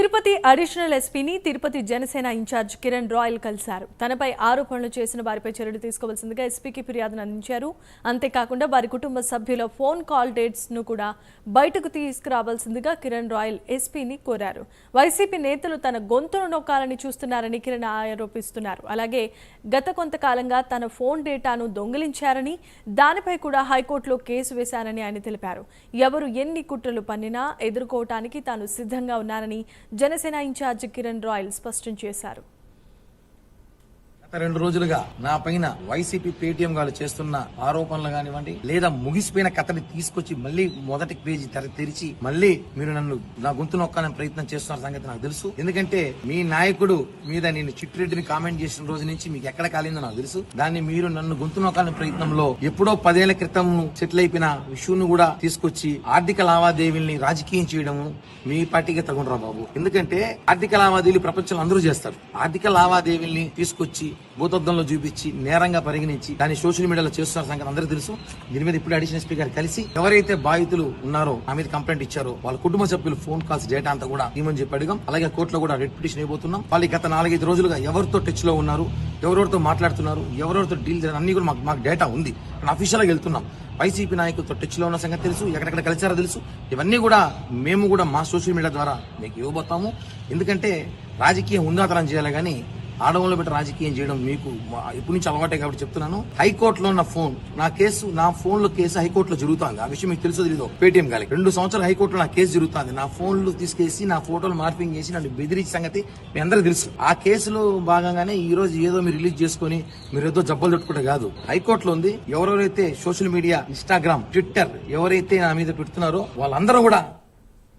Tirupati additional ఎస్పీని Tirupati Janasena in-charge Kiran royal కలిశారు. తనపై ఆరోపణలు చేసిన వారిపై చర్యలు తీసుకోవాల్సిందిగా ఎస్పీకి ఫిర్యాదును అందించారు. అంతేకాకుండా వారి కుటుంబ సభ్యుల ఫోన్ కాల్ డేట్స్ను కూడా బయటకు తీసుకురావాల్సిందిగా కిరణ్ రాయల్ ఎస్పీని కోరారు. వైసీపీ నేతలు తన గొంతును నొక్కాలని చూస్తున్నారని కిరణ్ ఆరోపిస్తున్నారు. అలాగే గత కొంతకాలంగా తన ఫోన్ డేటాను దొంగిలించారని దానిపై కూడా హైకోర్టులో కేసు వేశారని ఆయన తెలిపారు. ఎవరు ఎన్ని కుట్రలు పన్నినా ఎదుర్కోవటానికి తాను సిద్ధంగా ఉన్నారని జనసేన ఇన్ఛార్జ్ కిరణ్ రాయల్ స్పష్టం చేశారు. రెండు రోజులుగా నా పైన వైసీపీ పేటీఎం గారు చేస్తున్న ఆరోపణలు కానివ్వండి లేదా ముగిసిపోయిన కథని తీసుకొచ్చి మళ్ళీ మొదటి పేజీ తెర తెరిచి మళ్ళీ మీరు నన్ను నా గొంతు నొక్కాలని ప్రయత్నం చేస్తున్న సంగతి నాకు తెలుసు. ఎందుకంటే మీ నాయకుడు మీద నేను చిట్టిరెడ్డిని కామెంట్ చేసిన రోజు నుంచి మీకు ఎక్కడ కాలిందో నాకు తెలుసు. దాన్ని మీరు నన్ను గొంతు నొక్కాలని ప్రయత్నంలో ఎప్పుడో పదేళ్ళ క్రితం సెటిల్ అయిపోయిన ఇష్యూను కూడా తీసుకొచ్చి ఆర్థిక లావాదేవీల్ని రాజకీయం చేయడము మీ పార్టీకి తగుండ్రా బాబు. ఎందుకంటే ఆర్థిక లావాదేవీలు ప్రపంచంలో అందరూ చేస్తారు. ఆర్థిక లావాదేవీల్ని తీసుకొచ్చి భూతద్దంలో చూపించి నేరంగా పరిగణించి దాన్ని సోషల్ మీడియాలో చేస్తున్న సంగతి అందరికీ తెలుసు. దీని మీద ఇప్పుడు అడిషనల్ స్పీకర్ కలిసి ఎవరైతే బాధితులు ఉన్నారో నా మీద కంప్లైంట్ ఇచ్చారో వాళ్ళ కుటుంబ సభ్యులు ఫోన్ కాల్స్ డేటా అంతా కూడా ఏమని చెప్పి అడిగాం. అలాగే కోర్టులో కూడా రెడ్ పిటిషన్ అయిపోతున్నాం వాళ్ళు గత నాలుగైదు రోజులుగా ఎవరితో టచ్లో ఉన్నారు ఎవరెవరితో మాట్లాడుతున్నారు ఎవరెవరితో డీల్ అన్ని కూడా మాకు మాకు డేటా ఉంది. అఫీషియల్గా వెళ్తున్నాం. వైసీపీ నాయకులతో టచ్లో ఉన్న సంగతి తెలుసు ఎక్కడెక్కడ కలిసారో తెలుసు. ఇవన్నీ కూడా మేము కూడా మా సోషల్ మీడియా ద్వారా మీకు ఇవ్వబోతాము. ఎందుకంటే రాజకీయం ఉందాతనం చేయాలి కానీ ఆడవాళ్ళు పెట్టి రాజకీయం చేయడం మీకు ఇప్పటి నుంచి అలవాటే కాబట్టి చెప్తున్నాను. హైకోర్టులో ఉన్న ఫోన్ నా కేసు నా ఫోన్లో కేసు హైకోర్టులో జరుగుతుంది. ఆ విషయం మీకు తెలుసు తెలీదు. పేటీఎం గాలి. రెండు సంవత్సరాలు హైకోర్టులో నా కేసు జరుగుతుంది. నా ఫోన్లు తీసుకేసి నా ఫోటోలు మార్పింగ్ చేసి నన్ను బెదిరించే సంగతి మీ అందరికీ తెలుసు. ఆ కేసులో భాగంగానే ఈ రోజు ఏదో మీరు రిలీజ్ చేసుకుని మీరు ఏదో జబ్బలు తట్టుకుంటే కాదు. హైకోర్టులో ఉంది ఎవరెవరైతే సోషల్ మీడియా ఇన్స్టాగ్రామ్ ట్విట్టర్ ఎవరైతే నా మీద పెడుతున్నారో వాళ్ళందరూ కూడా